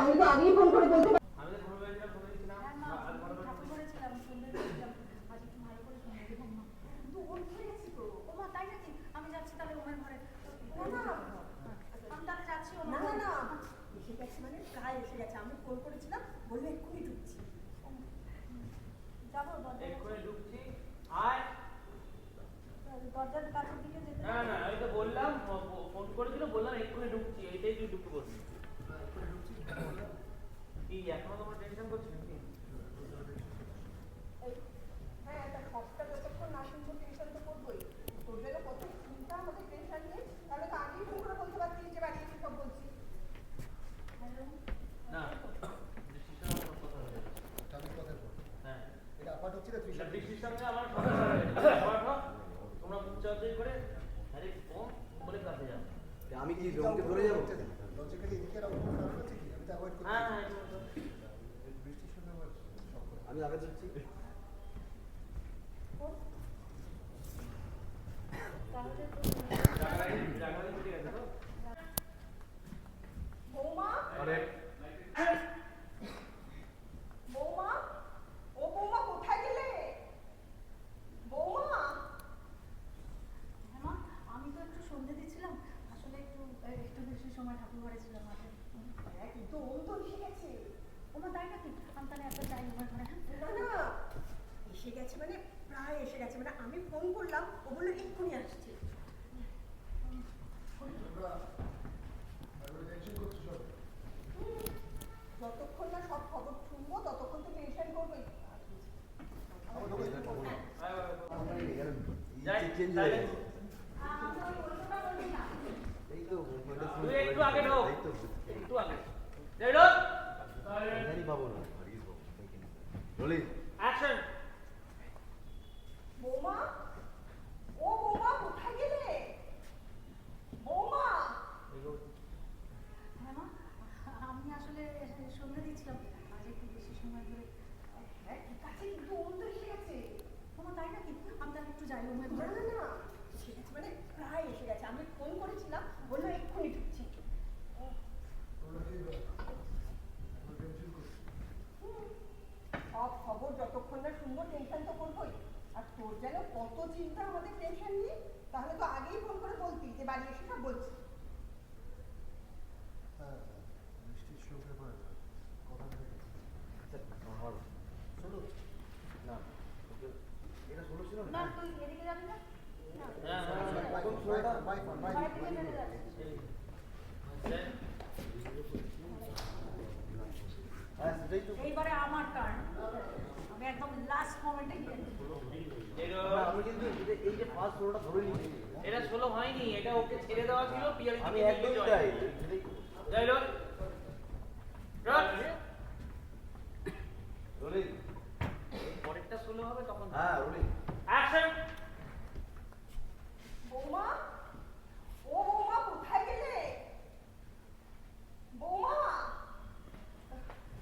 তাহলে তো আগেই ফোন করে বলতে পার- আমি করেছিলাম ফোন করেছিলাম। হ্যাঁ আমি যাচ্ছি তাহলে ঘরে। আমি তাহলে যাচ্ছি না না না এসে গেছে মানে প্রায় এসে গেছে। আমি ফোন করেছিলাম বলল এক্ষুনি ঢুকছি। যাব দরজার এক্ষুনি ঢুকছি। আয়। দরজার কাছের দিকে যেতে না না আমি তো বললাম ফোন করেছিল বললাম এক্ষুনি ঢুকছি। এইটাই তুই ঢুকতে বলছিস কি এখনও তোমার টেনশন করছিস নাকি? হ্যাঁ তা সবটা যতক্ষণ না শুনব টেনশন তো করবোই। তোর জন্য কত চিন্তা আমাদের টেনশন নিয়ে। তাহলে তো আগেই ফোন করে বলতে পারছিস যে বাড়ি এসে সব বলছি। না বৃষ্টির সঙ্গে আমার কথা হয়ে হ্যাঁ। এটা আপার্ট হচ্ছে না ত্রিশাল বৃষ্টির আমার কথা তোমরা মুখ করে আরে ফোন বলে কাছে যাও। আমি কি রঙকে ধরে যাব? লজিক্যালি এদিকে আর আমি আগে অ্যাভয়েড করতে হ্যাঁ হ্যাঁ একদম, একদম। বৃষ্টির সঙ্গে আমার সব করে আমি আগে যাচ্ছি তাহলে তো রাগারাগি রাগারাগি ঠিক আছে তো বৌমা আরে বৌমা ও বৌমা কোথায় গেলে বৌমা হ্যাঁ মা আমি তো একটু সন্ধ্যে দিচ্ছিলাম আসলে একটু একটু বেশি সময় ঠাকুর ঘরে ছিলাম আগে হ্যাঁ কিন্তু ও তো এসে গেছে ওমা তাই নাকি আমি তাহলে একটা যাই ওনার ঘরে হ্যাঁ না না এসে গেছে মানে প্রায় এসে গেছে মানে আমি ফোন করলাম ও বলল এক্ষুনি আসছে। যতক্ষণ না সব খবর শুনব ততক্ষণ তো টেনশন করবোই যাই, চেঞ্জ তাহলে। হয়ে গেছে আমি ওই গল্পটা বলি না এই তো মোবাইলটা ফোন তুই করে একটু আগে ঢোক এই তো একটু আগে যাই ঢোক এখানেই পাবো না হারিয়ে পাবো বলি অ্যাকশন বৌমা ও বৌমা কোথায় গেলে বৌমা হ্যাঁ মা আমি আসলে সন্ধ্যে দিচ্ছিলাম আজ একটু বেশি সময় ধরে হ্যাঁ ঠিক আছে কিন্তু ও তো এসে গেছে ওমা তাই নাকি আমি তাহলে একটু যাই ওনার না ঘরে না না এসে গেছে মানে প্রায় এসে গেছে আমি ফোন করেছিলাম বলল এক্ষুনি ঢুকছি তোমরা কি এবার টেনশন করছ হুম, সব খবর না টেনশন তো করবোই? আর তোর যেন কত চিন্তা আমাদের টেনশন নিয়ে, তাহলে তো আগেই ফোন করে বলতি, যে বাড়ি এসে সব বলছি হ্যাঁ বৃষ্টির সঙ্গে আমার কথা হয়ে গেছে আচ্ছা আমার শোনো না ওকে- এটা ষোলো ছিল না না তুই এদিকে যাবি না না হ্যাঁ, হ্যাঁ, হ্যাঁ। এখন ষোলোটা বাই ফোন বাই ঘরের দিকে চলে যাচ্ছে যাই। হ্যাঁ সেটাই তো এইবারে আমার টার্ন আমি একদম লাস্ট মোমেন্টে গিয়ে আমি কিন্তু এটা- এই যে ফার্স্ট ষোলোটা ধরে নিয়েছি। এটা ষোলো হয়নি এটা ওকে ছেড়ে দেওয়া ছিল পিয়ারি আমি একদম। যাই ঢোক। ঢোক। রোলিং এই পরেরটা ষোলো হবে তখন হ্যাঁ রোলিং অ্যাকশন বৌমা ও বৌমা কোথায় গেলে বৌমা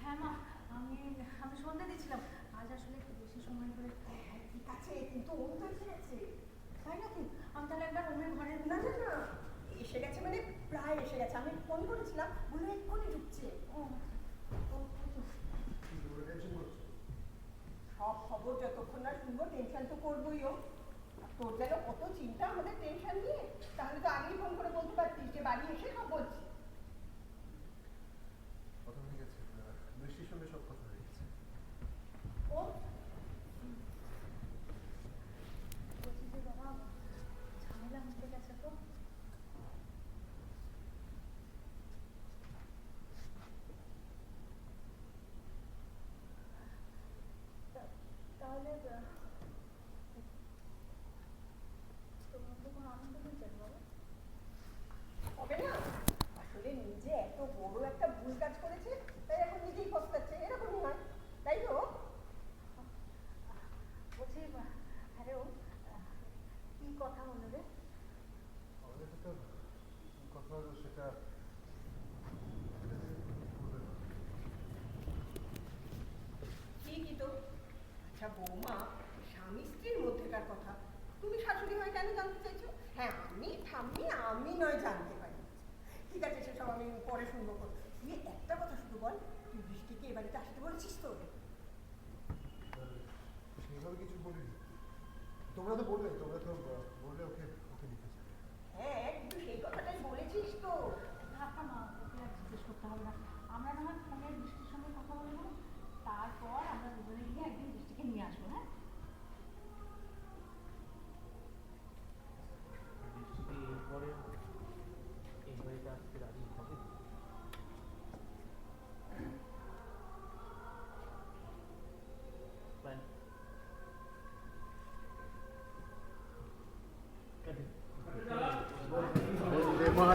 হ্যাঁ মা আমি আমি সন্ধ্যে দিচ্ছিলাম আজ আসলে একটু বেশি সময় ধরে হ্যাঁ, ঠিক আছে কিন্তু ও তো এসে গেছে তাই নাকি আমি তাহলে একবার ওমের ঘরে না না না এসে গেছে মানে প্রায় এসে গেছে আমি ফোন করেছিলাম বলল এক্ষুনি ঢুকছে ও, ও, ও, কি তোমরা টেনশন করছ সব খবর যতক্ষণ না শুনব টেনশন তো করবোই ও। আর তোর যেন কত চিন্তা, আমাদের টেনশন নিয়ে? তাহলে তো আগেই ফোন করে বলতে পারতিস যে বাড়ি এসে সব বলছি কথা হয়ে গেছে আহ, বৃষ্টির সঙ্গে সব কথা হয়ে গেছে ও বলছি যে বাবা ঝামেলা মিটে গেছে তো তা- তাহলে আহ, তোমার তো কোনো আনন্দ নেই কেন বাবা হবে না আসলে নিজে এত বড় একটা ভুল কাজ করেছে তাই এখন নিজেই পস্তাচ্ছে এরকমই হয় তাই তো বলছি আরে ও আহ, কি কথা হলো রে? কথা সেটা আচ্ছা বৌমা, স্বামী স্ত্রীর মধ্যেকার কথা। তুমি শাশুড়ি হয় কেন জানতে চাইছো? হ্যাঁ আমি ঠাম্মি আমি নয় জানতে পারি। ঠিক আছে, সেসব আমি পরে শুনব। তুই একটা কথা শুধু বল, তুই বৃষ্টিকে এ বাড়িতে আসতে বলেছিস তো? সেভাবে কিছু বলিনি। তোমরা তো বললে, তোমরা তো বললে ওকে